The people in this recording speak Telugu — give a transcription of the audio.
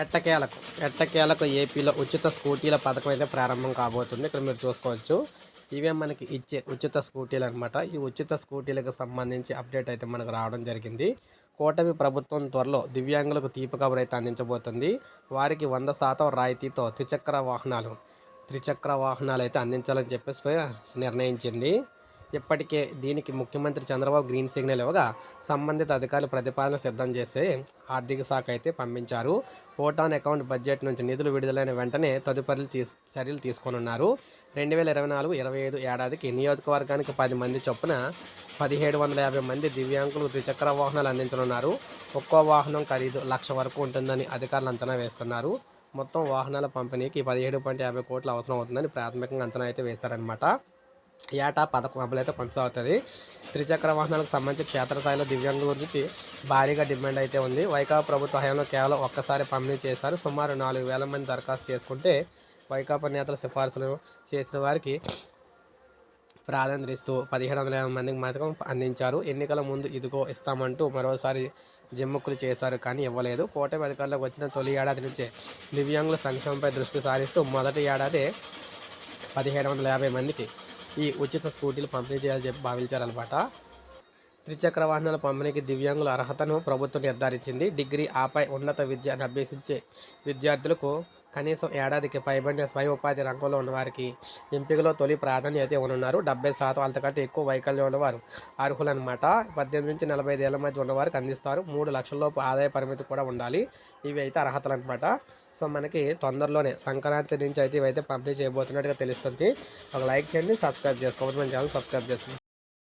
ఎట్టకేలకు ఎట్టకేలకు ఏపీలో ఉచిత స్కూటీల పథకం అయితే ప్రారంభం కాబోతుంది. ఇక్కడ మీరు చూసుకోవచ్చు. ఇవే మనకి ఇచ్చే ఉచిత స్కూటీలు అనమాట ఈ ఉచిత స్కూటీలకు సంబంధించి అప్డేట్ అయితే మనకు రావడం జరిగింది. కూటమి ప్రభుత్వం త్వరలో దివ్యాంగులకు తీపి కబురు అయితే అందించబోతుంది. వారికి వంద శాతం రాయితీతో త్రిచక్ర వాహనాలు త్రిచక్ర వాహనాలు అయితే అందించాలని చెప్పేసి నిర్ణయించింది. ఇప్పటికే దీనికి ముఖ్యమంత్రి చంద్రబాబు గ్రీన్ సిగ్నల్ ఇవ్వగా సంబంధిత అధికారులు ప్రతిపాదన సిద్ధం చేసి ఆర్థిక శాఖ అయితే పంపించారు. ఓటాన్ అకౌంట్ బడ్జెట్ నుంచి నిధులు విడుదలైన వెంటనే తదుపరి తీస్ చర్యలు తీసుకోనున్నారు. రెండు వేల ఇరవై నాలుగు ఇరవై ఐదు ఏడాదికి నియోజకవర్గానికి పది మంది చొప్పున పదిహేడు వందల యాభై మంది దివ్యాంగులు ద్విచక్ర వాహనాలు అందించనున్నారు. ఒక్కో వాహనం ఖరీదు లక్ష వరకు ఉంటుందని అధికారులు అంచనా వేస్తున్నారు. మొత్తం వాహనాల పంపిణీకి పదిహేడు పాయింట్ యాభై కోట్లు అవసరం అవుతుందని ప్రాథమికంగా అంచనా అయితే వేశారనమాట ఏటా పథకం అమలు అయితే కొనసాగుతుంది. త్రిచక్ర వాహనాలకు సంబంధించి క్షేత్రస్థాయిలో దివ్యాంగుల గురించి భారీగా డిమాండ్ అయితే ఉంది. వైకాపా ప్రభుత్వ హయాంలో కేవలం ఒక్కసారి పంపిణీ చేశారు. సుమారు నాలుగు వేల మంది దరఖాస్తు చేసుకుంటే వైకాపా నేతల సిఫార్సులు చేసిన వారికి ప్రాధాన్యత ఇస్తూ పదిహేడు వందల యాభై మందికి మాత్రం అందించారు. ఎన్నికల ముందు ఇదిగో ఇస్తామంటూ మరోసారి జిమ్ముక్కులు చేశారు కానీ ఇవ్వలేదు. కూటమి అధికారులకు వచ్చిన తొలి ఏడాది నుంచే దివ్యాంగుల సంక్షేమంపై దృష్టి సారిస్తూ మొదటి ఏడాది పదిహేడు వందల యాభై మందికి ఈ ఉచిత స్కూటీలు పంపిణీ చేయాలని చెప్పి భావించారనమాట త్రిచక్ర వాహనాల పంపిణీకి దివ్యాంగుల అర్హతను ప్రభుత్వం నిర్ధారించింది. డిగ్రీ ఆపై ఉన్నత విద్యను అభ్యసించే విద్యార్థులకు కనీసం ఏడాదికి పైబడిన స్వయం ఉపాధి రంగంలో ఉన్నవారికి ఎంపికలో తొలి ప్రాధాన్యత ఇవ్వనున్నారు. డెబ్బై శాతం అంతకంటే ఎక్కువ వైకల్యం ఉన్నవారు అర్హులనమాట పద్దెనిమిది నుంచి నలభై ఐదు ఏళ్ళ మధ్య ఉన్నవారికి అందిస్తారు. మూడు లక్షలలోపు ఆదాయ పరిమితి కూడా ఉండాలి. ఇవి అయితే అర్హతలు అనమాట సో మనకి తొందరలోనే సంక్రాంతి నుంచి అయితే ఇవైతే పంపిణీ చేయబోతున్నట్టుగా తెలుస్తుంది. ఒక లైక్ చేయండి సబ్స్క్రైబ్ చేసుకోవాలి మన ఛానల్ సబ్స్క్రైబ్ చేసుకోండి.